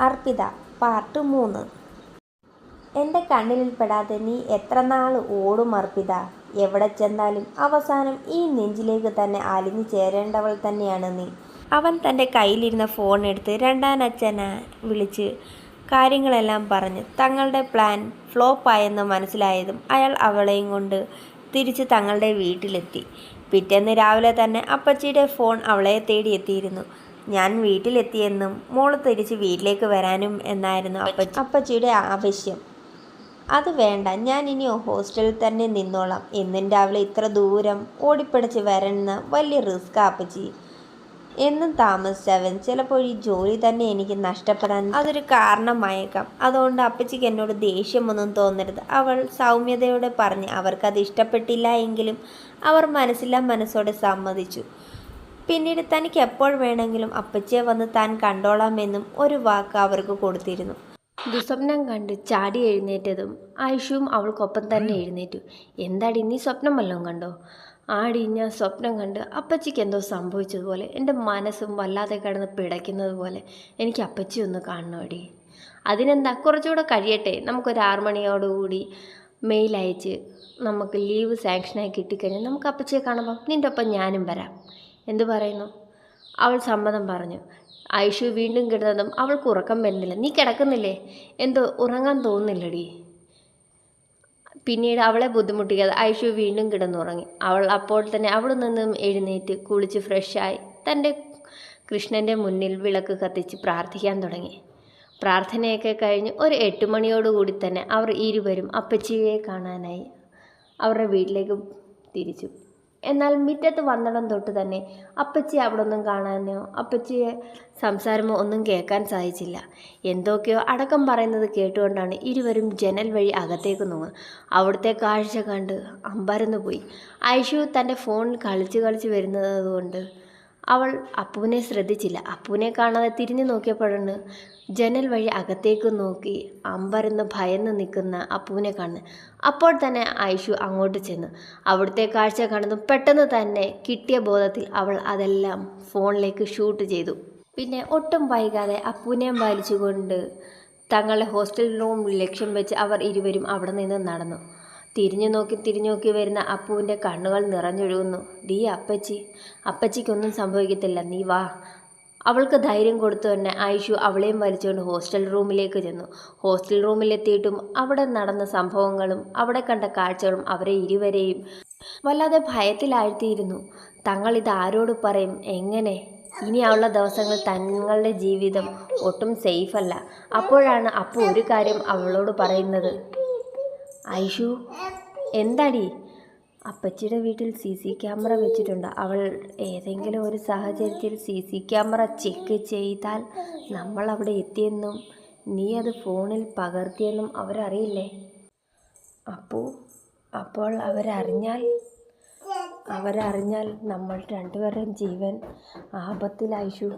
Arpita part മൂന്ന്. എന്റെ കണ്ണിൽപ്പെടാതെ നീ എത്ര നാൾ ഓടും അർപ്പിത? എവിടെ ചെന്നാലും അവസാനം ഈ നെഞ്ചിലേക്ക് തന്നെ അലിഞ്ഞു ചേരേണ്ടവൾ തന്നെയാണ് നീ. അവൻ തന്റെ കയ്യിലിരുന്ന ഫോൺ എടുത്ത് രണ്ടാനച്ഛനെ വിളിച്ച് കാര്യങ്ങളെല്ലാം പറഞ്ഞ് തങ്ങളുടെ പ്ലാൻ ഫ്ലോപ്പായെന്ന് മനസ്സിലായതും അയാൾ അവളെയും കൊണ്ട് തിരിച്ച് തങ്ങളുടെ വീട്ടിലെത്തി. പിറ്റേന്ന് രാവിലെ തന്നെ അപ്പച്ചിയുടെ ഫോൺ അവളെ തേടി എത്തിയിരുന്നു ഞാൻ വീട്ടിലെത്തിയെന്നും മോൾ തിരിച്ച് വീട്ടിലേക്ക് വരാനും എന്നായിരുന്നു അപ്പച്ചി. അപ്പച്ചിയുടെ ആവശ്യം. അത് വേണ്ട ഞാൻ ഇനി ഹോസ്റ്റലിൽ തന്നെ നിന്നോളാം. എന്നും രാവിലെ ഇത്ര ദൂരം ഓടിപ്പിടിച്ച് വരണമെന്ന് വലിയ റിസ്ക് അപ്പച്ചി. എന്നും താമസിച്ചവൻ ചിലപ്പോൾ ഈ ജോലി തന്നെ എനിക്ക് നഷ്ടപ്പെടാൻ അതൊരു കാരണമായേക്കാം. അതുകൊണ്ട് അപ്പച്ചിക്ക് എന്നോട് ദേഷ്യമൊന്നും തോന്നരുത്. അവൾ സൗമ്യതയോടെ പറഞ്ഞ് അവർക്കത് ഇഷ്ടപ്പെട്ടില്ല എങ്കിലും അവർ മനസ്സില്ലാ മനസ്സോടെ സമ്മതിച്ചു. പിന്നീട് തനിക്ക് എപ്പോൾ വേണമെങ്കിലും അപ്പച്ചിയെ വന്ന് താൻ കണ്ടോളാമെന്നും ഒരു വാക്ക് അവർക്ക് കൊടുത്തിരുന്നു. ദുസ്വപ്നം കണ്ട് ചാടി എഴുന്നേറ്റതും ആയുഷുവും അവൾക്കൊപ്പം തന്നെ എഴുന്നേറ്റു. എന്താടി നീ സ്വപ്നം വല്ലതും കണ്ടോ? ആടി ഞാൻ സ്വപ്നം കണ്ട് അപ്പച്ചിക്ക് എന്തോ സംഭവിച്ചതുപോലെ എന്റെ മനസ്സും വല്ലാതെ കിടന്ന് പിടയ്ക്കുന്നത് പോലെ എനിക്ക് അപ്പച്ചി ഒന്ന് കാണണോടി? അതിനെന്താ കുറച്ചുകൂടെ കഴിയട്ടെ. നമുക്കൊരു ആറുമണിയോടുകൂടി മെയിൽ അയച്ച് നമുക്ക് ലീവ് സാങ്ഷനായി കിട്ടിക്കഴിഞ്ഞാൽ നമുക്ക് അപ്പച്ചിയെ കാണുമ്പം നിന്റെ ഒപ്പം ഞാനും വരാം. എന്തു പറയുന്നു? അവൾ സമ്മതം പറഞ്ഞു. ഐഷു വീണ്ടും കിടന്നതും അവൾക്ക് ഉറക്കം വരുന്നില്ല. നീ കിടക്കുന്നില്ലേ? എന്തോ ഉറങ്ങാൻ തോന്നുന്നില്ലടി. പിന്നീട് അവളെ ബുദ്ധിമുട്ടിക്കാതെ ഐഷു വീണ്ടും കിടന്നുറങ്ങി. അവൾ അപ്പോൾ തന്നെ അവിടെ നിന്നും എഴുന്നേറ്റ് കുളിച്ച് ഫ്രഷായി തന്റെ കൃഷ്ണന്റെ മുന്നിൽ വിളക്ക് കത്തിച്ച് പ്രാർത്ഥിക്കാൻ തുടങ്ങി. പ്രാർത്ഥനയൊക്കെ കഴിഞ്ഞ് ഒരു എട്ട് മണിയോടുകൂടി തന്നെ അവർ ഇരുവരും അപ്പച്ചിയെ കാണാനായി അവരുടെ വീട്ടിലേക്ക് തിരിച്ചു. എന്നാൽ മുറ്റത്ത് വന്നിടം തൊട്ട് തന്നെ അപ്പച്ചി അവിടെ ഒന്നും കാണാനോ അപ്പച്ചിയെ സംസാരമോ ഒന്നും കേൾക്കാൻ സാധിച്ചില്ല. എന്തൊക്കെയോ അടക്കം പറയുന്നത് കേട്ടുകൊണ്ടാണ് ഇരുവരും ജനൽ വഴി അകത്തേക്ക് നോങ്ങുക. അവിടുത്തെ കാഴ്ച കണ്ട് അമ്പരന്ന് പോയി ഐഷു തന്റെ ഫോണിൽ കളിച്ച് കളിച്ച് വരുന്നത് കൊണ്ട് അവൾ അപ്പുവിനെ ശ്രദ്ധിച്ചില്ല. അപ്പുവിനെ കാണാതെ തിരിഞ്ഞു നോക്കിയപ്പോഴാണ് ജനൽ വഴി അകത്തേക്ക് നോക്കി അമ്പരന്ന് ഭയന്ന് നിൽക്കുന്ന അപ്പുവിനെ കാണുന്നത്. അപ്പോൾ തന്നെ ഐഷു അങ്ങോട്ട് ചെന്നു. അവിടുത്തെ കാഴ്ച കാണുന്നു. പെട്ടെന്ന് തന്നെ കിട്ടിയ ബോധത്തിൽ അവൾ അതെല്ലാം ഫോണിലേക്ക് ഷൂട്ട് ചെയ്തു. പിന്നെ ഒട്ടും വൈകാതെ അപ്പുവിനെയും വലിച്ചുകൊണ്ട് തങ്ങളുടെ ഹോസ്റ്റൽ റൂം ലക്ഷ്യം വെച്ച് അവർ ഇരുവരും അവിടെ നിന്ന് നടന്നു. തിരിഞ്ഞു നോക്കി തിരിഞ്ഞു നോക്കി വരുന്ന അപ്പുവിന്റെ കണ്ണുകൾ നിറഞ്ഞൊഴുകുന്നു. ഡീ അപ്പച്ചി അപ്പച്ചിക്കൊന്നും സംഭവിക്കത്തില്ല. നീ വാ. അവൾക്ക് ധൈര്യം കൊടുത്തു തന്നെ ആയിഷു അവളെയും വലിച്ചുകൊണ്ട് ഹോസ്റ്റൽ റൂമിലേക്ക് ചെന്നു. ഹോസ്റ്റൽ റൂമിലെത്തിയിട്ടും അവിടെ നടന്ന സംഭവങ്ങളും അവിടെ കണ്ട കാഴ്ചകളും അവരെ ഇരുവരെയും വല്ലാതെ ഭയത്തിലാഴ്ത്തിയിരുന്നു. തങ്ങൾ ഇത് ആരോട് പറയും? എങ്ങനെ? ഇനിയുള്ള ദിവസങ്ങൾ തങ്ങളുടെ ജീവിതം ഒട്ടും സേഫല്ല അപ്പോഴാണ് അപ്പു ഒരു കാര്യം അവളോട് പറയുന്നത്. ഐഷു എന്താടി? അപ്പച്ചിയുടെ വീട്ടിൽ സി സി ക്യാമറ വെച്ചിട്ടുണ്ട്. അവൾ ഏതെങ്കിലും ഒരു സാഹചര്യത്തിൽ സി സി ക്യാമറ ചെക്ക് ചെയ്താൽ നമ്മൾ അവിടെ എത്തിയെന്നും നീ അത് ഫോണിൽ പകർത്തിയെന്നും അവരറിയില്ലേ? അപ്പോൾ അപ്പോൾ അവരറിഞ്ഞാൽ? അവരറിഞ്ഞാൽ നമ്മൾ രണ്ടുപേരും ജീവൻ ആപത്തിലായിഷു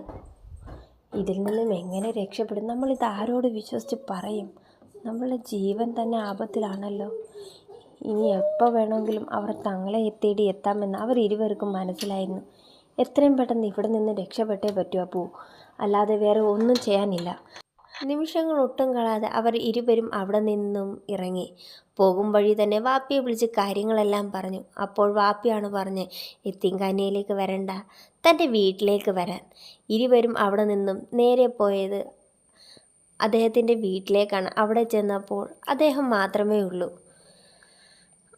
ഇതിൽ നിന്നും എങ്ങനെ രക്ഷപ്പെടും? നമ്മളിത് ആരോട് വിശ്വസിച്ച് പറയും? നമ്മളുടെ ജീവൻ തന്നെ ആപത്തിലാണല്ലോ. ഇനി എപ്പോൾ വേണമെങ്കിലും അവർ തങ്ങളെ തേടി എത്താമെന്ന് അവർ ഇരുവർക്കും മനസ്സിലായിരുന്നു. എത്രയും പെട്ടെന്ന് ഇവിടെ നിന്ന് രക്ഷപ്പെട്ടേ പറ്റൂ അപ്പൂ. അല്ലാതെ വേറെ ഒന്നും ചെയ്യാനില്ല. നിമിഷങ്ങൾ ഒട്ടും കളാതെ അവർ ഇരുവരും അവിടെ നിന്നും ഇറങ്ങി. പോകും വഴി തന്നെ വാപ്പിയെ വിളിച്ച് കാര്യങ്ങളെല്ലാം പറഞ്ഞു. അപ്പോൾ വാപ്പിയാണ് പറഞ്ഞ് എത്തിങ്കാനിയിലേക്ക് വരണ്ട. തന്റെ വീട്ടിലേക്ക് വരാൻ. ഇരുവരും അവിടെ നിന്നും നേരെ പോയത് അദ്ദേഹത്തിന്റെ വീട്ടിലേക്കാണ് അവിടെ ചെന്നപ്പോൾ അദ്ദേഹം മാത്രമേ ഉള്ളൂ.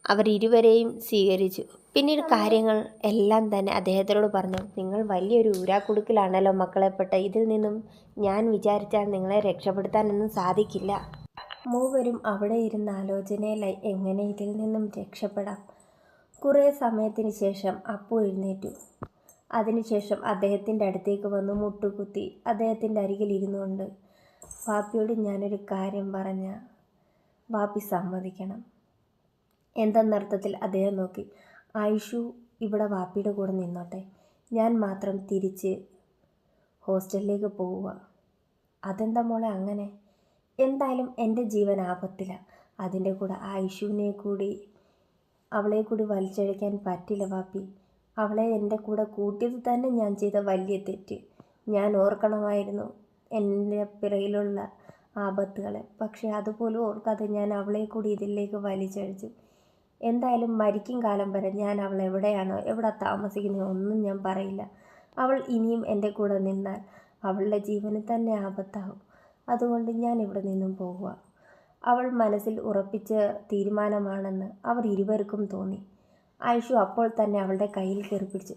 അവർ ഇരുവരെയും സ്വീകരിച്ചു. പിന്നീട് കാര്യങ്ങൾ എല്ലാം തന്നെ അദ്ദേഹത്തിനോട് പറഞ്ഞു നിങ്ങൾ വലിയൊരു ഊരാക്കുടുക്കിലാണല്ലോ മക്കളെപ്പെട്ട ഇതിൽ നിന്നും ഞാൻ വിചാരിച്ചാൽ നിങ്ങളെ രക്ഷപ്പെടുത്താനൊന്നും സാധിക്കില്ല. മൂവരും അവിടെ ഇരുന്ന ആലോചനയിലായി എങ്ങനെ ഇതിൽ നിന്നും രക്ഷപ്പെടാം. കുറേ സമയത്തിന് ശേഷം അപ്പു എഴുന്നേറ്റു. അതിനുശേഷം അദ്ദേഹത്തിന്റെ അടുത്തേക്ക് വന്ന് മുട്ടുകുത്തി അദ്ദേഹത്തിന്റെ അരികിൽ ഇരുന്നുകൊണ്ട് വാപ്പിയോട് ഞാനൊരു കാര്യം പറഞ്ഞ വാപ്പി സമ്മതിക്കണം. എന്തെന്നർത്ഥത്തിൽ അദ്ദേഹം നോക്കി ആയിഷു ഇവിടെ വാപ്പിയുടെ കൂടെ നിന്നോട്ടെ. ഞാൻ മാത്രം തിരിച്ച് ഹോസ്റ്റലിലേക്ക് പോവുക അതെന്താ മോളെ അങ്ങനെ? എന്തായാലും എന്റെ ജീവൻ ആപത്തില്ല അതിന്റെ കൂടെ ആയിഷുവിനെ കൂടി അവളെ കൂടി വലിച്ചഴിക്കാൻ പറ്റില്ല വാപ്പി. അവളെ എന്റെ കൂടെ കൂട്ടിയത് തന്നെ ഞാൻ ചെയ്ത വലിയ തെറ്റ്. ഞാൻ ഓർക്കണമായിരുന്നു. എന്റെ പിറയിലുള്ള ആപത്തുകളെ. പക്ഷേ അതുപോലും ഓർക്കാതെ ഞാൻ അവളെ കൂടി ഇതിലേക്ക് വലിച്ചഴിച്ചു. എന്തായാലും മരിക്കും കാലം വരെ ഞാൻ അവൾ എവിടെയാണോ എവിടെ താമസിക്കുന്നോ ഒന്നും ഞാൻ പറയില്ല. അവൾ ഇനിയും എന്റെ കൂടെ നിന്നാൽ അവളുടെ ജീവന് തന്നെ ആപത്താകും. അതുകൊണ്ട് ഞാൻ ഇവിടെ നിന്നും പോകുക. അവൾ മനസ്സിൽ ഉറപ്പിച്ച തീരുമാനമാണെന്ന് അവർ ഇരുവർക്കും തോന്നി. ആയിഷു അപ്പോൾ തന്നെ അവളുടെ കയ്യിൽ കയറി പിടിച്ചു.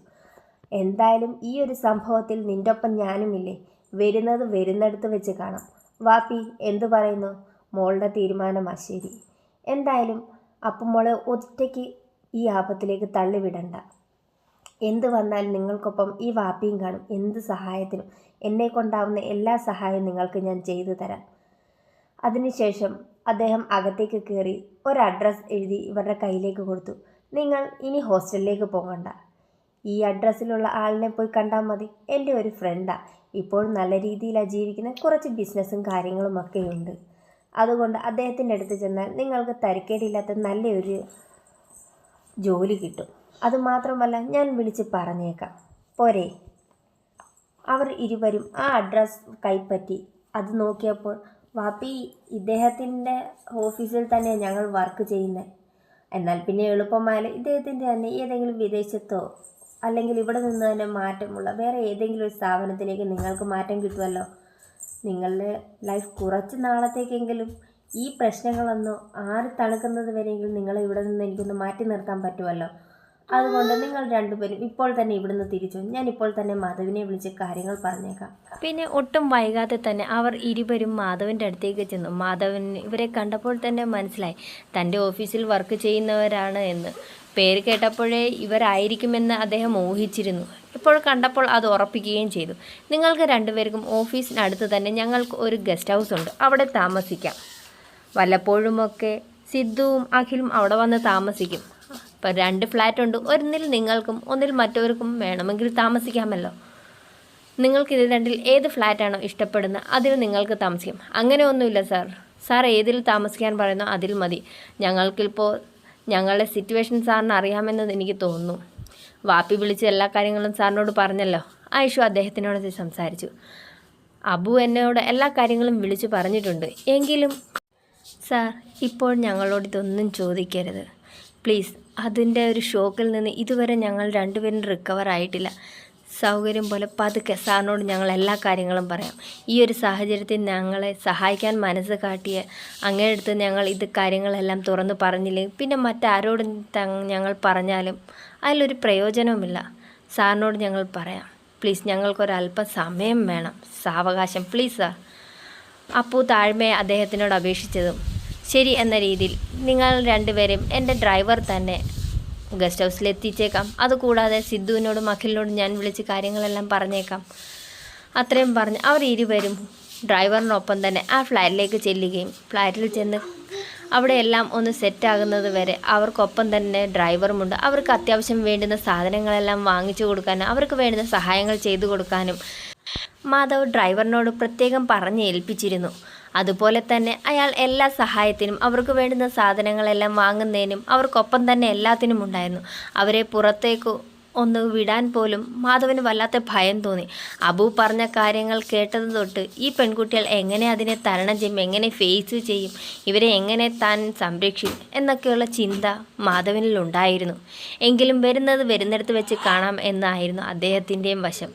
എന്തായാലും ഈ ഒരു സംഭവത്തിൽ നിന്റെ ഒപ്പം ഞാനുമില്ലേ? വരുന്നത് വരുന്നിടത്ത് വെച്ച് കാണാം. വാപ്പി എന്തു പറയുന്നു? മോളുടെ തീരുമാനമാ ശരി എന്തായാലും അപ്പം മോളെ ഒറ്റയ്ക്ക് ഈ ആപത്തിലേക്ക് തള്ളിവിടണ്ട. എന്ത് വന്നാലും നിങ്ങൾക്കൊപ്പം ഈ വാപ്പിയും കാണും. എന്ത് സഹായത്തിനും. എന്നെ കൊണ്ടാവുന്ന എല്ലാ സഹായവും നിങ്ങൾക്ക് ഞാൻ ചെയ്തു തരാം. അതിനുശേഷം അദ്ദേഹം അകത്തേക്ക് കയറി ഒരു അഡ്രസ്സ് എഴുതി ഇവരുടെ കയ്യിലേക്ക് കൊടുത്തു. നിങ്ങൾ ഇനി ഹോസ്റ്റലിലേക്ക് പോകണ്ട. ഈ അഡ്രസ്സിലുള്ള ആളിനെ പോയി കണ്ടാൽ മതി. എന്റെ ഒരു ഫ്രണ്ടാ ഇപ്പോൾ നല്ല രീതിയിൽ അജീവിക്കുന്ന കുറച്ച് ബിസിനസ്സും കാര്യങ്ങളും ഒക്കെ ഉണ്ട് അതുകൊണ്ട് അദ്ദേഹത്തിന്റെ അടുത്ത് ചെന്നാൽ നിങ്ങൾക്ക് തരക്കേടില്ലാത്ത നല്ലൊരു ജോലി കിട്ടും. അതുമാത്രമല്ല ഞാൻ വിളിച്ച് പറഞ്ഞേക്കാം. പോരെ. അവർ ഇരുവരും ആ അഡ്രസ് കൈപ്പറ്റി. അത് നോക്കിയപ്പോൾ വാപ്പി ഇദ്ദേഹത്തിന്റെ ഓഫീസിൽ തന്നെ ഞങ്ങൾ വർക്ക് ചെയ്യുന്നത് എന്നാൽ പിന്നെ എളുപ്പമായാലും ഇദ്ദേഹത്തിന്റെ തന്നെ ഏതെങ്കിലും വിദേശത്തോ അല്ലെങ്കിൽ ഇവിടെ നിന്ന് തന്നെ മാറ്റമുള്ള വേറെ ഏതെങ്കിലും ഒരു സ്ഥാപനത്തിലേക്ക് നിങ്ങൾക്ക് മാറ്റം കിട്ടുമല്ലോ? നിങ്ങളുടെ ലൈഫ് കുറച്ച് നാളത്തേക്കെങ്കിലും ഈ പ്രശ്നങ്ങളൊന്നും ആര് തണുക്കുന്നത് വരെയെങ്കിലും നിങ്ങളെ ഇവിടെ നിന്ന് എനിക്കൊന്ന് മാറ്റി നിർത്താൻ പറ്റുമല്ലോ? അതുകൊണ്ട് നിങ്ങൾ രണ്ടുപേരും ഇപ്പോൾ തന്നെ ഇവിടുന്ന് തിരിച്ചു. ഞാൻ ഇപ്പോൾ തന്നെ മാധവിനെ വിളിച്ച് കാര്യങ്ങൾ പറഞ്ഞേക്കാം. പിന്നെ ഒട്ടും വൈകാതെ തന്നെ അവർ ഇരുവരും മാധവന്റെ അടുത്തേക്ക് ചെന്നു. മാധവൻ ഇവരെ കണ്ടപ്പോൾ തന്നെ മനസ്സിലായി. തന്റെ ഓഫീസിൽ വർക്ക് ചെയ്യുന്നവരാണ് എന്ന്. പേര് കേട്ടപ്പോഴേ ഇവരായിരിക്കുമെന്ന് അദ്ദേഹം ഊഹിച്ചിരുന്നു. ഇപ്പോൾ കണ്ടപ്പോൾ അത് ഉറപ്പിക്കുകയും ചെയ്തു. നിങ്ങൾക്ക് രണ്ടുപേർക്കും ഓഫീസിനടുത്ത് തന്നെ ഞങ്ങൾക്ക് ഒരു ഗസ്റ്റ് ഹൗസ് ഉണ്ട്. അവിടെ താമസിക്കാം. വല്ലപ്പോഴുമൊക്കെ സിദ്ധുവും അഖിലും അവിടെ വന്ന് താമസിക്കും. ഇപ്പം രണ്ട് ഫ്ലാറ്റ് ഉണ്ട്. ഒന്നിൽ നിങ്ങൾക്കും ഒന്നിൽ മറ്റവർക്കും വേണമെങ്കിൽ താമസിക്കാമല്ലോ. നിങ്ങൾക്ക് ഇത് രണ്ടിൽ ഏത് ഫ്ലാറ്റാണോ ഇഷ്ടപ്പെടുന്നത് അതിൽ നിങ്ങൾക്ക് താമസിക്കാം. അങ്ങനെ ഒന്നുമില്ല സാർ. സാർ ഏതിൽ താമസിക്കാൻ പറയുന്നോ അതിൽ മതി. ഞങ്ങൾക്കിപ്പോൾ ഞങ്ങളുടെ സിറ്റുവേഷൻ സാറിന് അറിയാമെന്ന് എനിക്ക് തോന്നുന്നു. വാപ്പി വിളിച്ച് എല്ലാ കാര്യങ്ങളും സാറിനോട് പറഞ്ഞല്ലോ. ആയിഷു അദ്ദേഹത്തിനോട് സംസാരിച്ചു. അബു എന്നോട് എല്ലാ കാര്യങ്ങളും വിളിച്ചു പറഞ്ഞിട്ടുണ്ട്. എങ്കിലും സാർ ഇപ്പോൾ ഞങ്ങളോട് ഇതൊന്നും ചോദിക്കരുത്. പ്ലീസ് അതിന്റെ ഒരു ഷോക്കിൽ നിന്ന് ഇതുവരെ ഞങ്ങൾ രണ്ടുപേരും റിക്കവർ ആയിട്ടില്ല. സൗകര്യം പോലെ പതുക്കെ സാറിനോട് ഞങ്ങൾ എല്ലാ കാര്യങ്ങളും പറയാം. ഈ ഒരു സാഹചര്യത്തിൽ ഞങ്ങളെ സഹായിക്കാൻ മനസ്സ് കാട്ടിയ അങ്ങേടുത്ത് ഞങ്ങൾ ഇത് കാര്യങ്ങളെല്ലാം തുറന്ന് പറഞ്ഞില്ലെങ്കിൽ പിന്നെ മറ്റാരോടും ഞങ്ങൾ പറഞ്ഞാലും അതിലൊരു പ്രയോജനവുമില്ല. സാറിനോട് ഞങ്ങൾ പറയാം. പ്ലീസ് ഞങ്ങൾക്കൊരല്പം സമയം വേണം. സാവകാശം. Please sir. അപ്പു താഴ്മയെ അദ്ദേഹത്തിനോട് അപേക്ഷിച്ചതും ശരി എന്ന രീതിയിൽ നിങ്ങൾ രണ്ടുപേരും എന്റെ ഡ്രൈവർ തന്നെ ഗസ്റ്റ് ഹൗസിൽ എത്തിച്ചേക്കാം. അതുകൂടാതെ സിദ്ധുവിനോടും അഖിലിനോടും ഞാൻ വിളിച്ച് കാര്യങ്ങളെല്ലാം പറഞ്ഞേക്കാം. അത്രയും പറഞ്ഞ് അവർ ഇരുവരും ഡ്രൈവറിനൊപ്പം തന്നെ ആ ഫ്ലാറ്റിലേക്ക് ചെല്ലുകയും. ഫ്ലാറ്റിൽ ചെന്ന് അവിടെയെല്ലാം ഒന്ന് സെറ്റാകുന്നത് വരെ അവർക്കൊപ്പം തന്നെ ഡ്രൈവറുമുണ്ട്. അവർക്ക് അത്യാവശ്യം വേണ്ടുന്ന സാധനങ്ങളെല്ലാം വാങ്ങിച്ചു കൊടുക്കാനും അവർക്ക് വേണ്ടുന്ന സഹായങ്ങൾ ചെയ്തു കൊടുക്കാനും. മാധവ് ഡ്രൈവറിനോട് പ്രത്യേകം പറഞ്ഞ് ഏൽപ്പിച്ചിരുന്നു അതുപോലെ തന്നെ അയാൾ എല്ലാ സഹായത്തിനും അവർക്ക് വേണ്ടുന്ന സാധനങ്ങളെല്ലാം വാങ്ങുന്നതിനും അവർക്കൊപ്പം തന്നെ എല്ലാത്തിനും ഉണ്ടായിരുന്നു. അവരെ പുറത്തേക്ക് ഒന്ന് വിടാൻ പോലും മാധവന് വല്ലാത്ത ഭയം തോന്നി. അബു പറഞ്ഞ കാര്യങ്ങൾ കേട്ടത് തൊട്ട് ഈ പെൺകുട്ടികൾ എങ്ങനെ അതിനെ തരണം ചെയ്യും എങ്ങനെ ഫേസ് ചെയ്യും ഇവരെ എങ്ങനെ താൻ സംരക്ഷിക്കും എന്നൊക്കെയുള്ള ചിന്ത മാധവനിൽ ഉണ്ടായിരുന്നു എങ്കിലും വരുന്നത് വരുന്നിടത്ത് വെച്ച് കാണാം എന്നായിരുന്നു അദ്ദേഹത്തിന്റെയും വശം.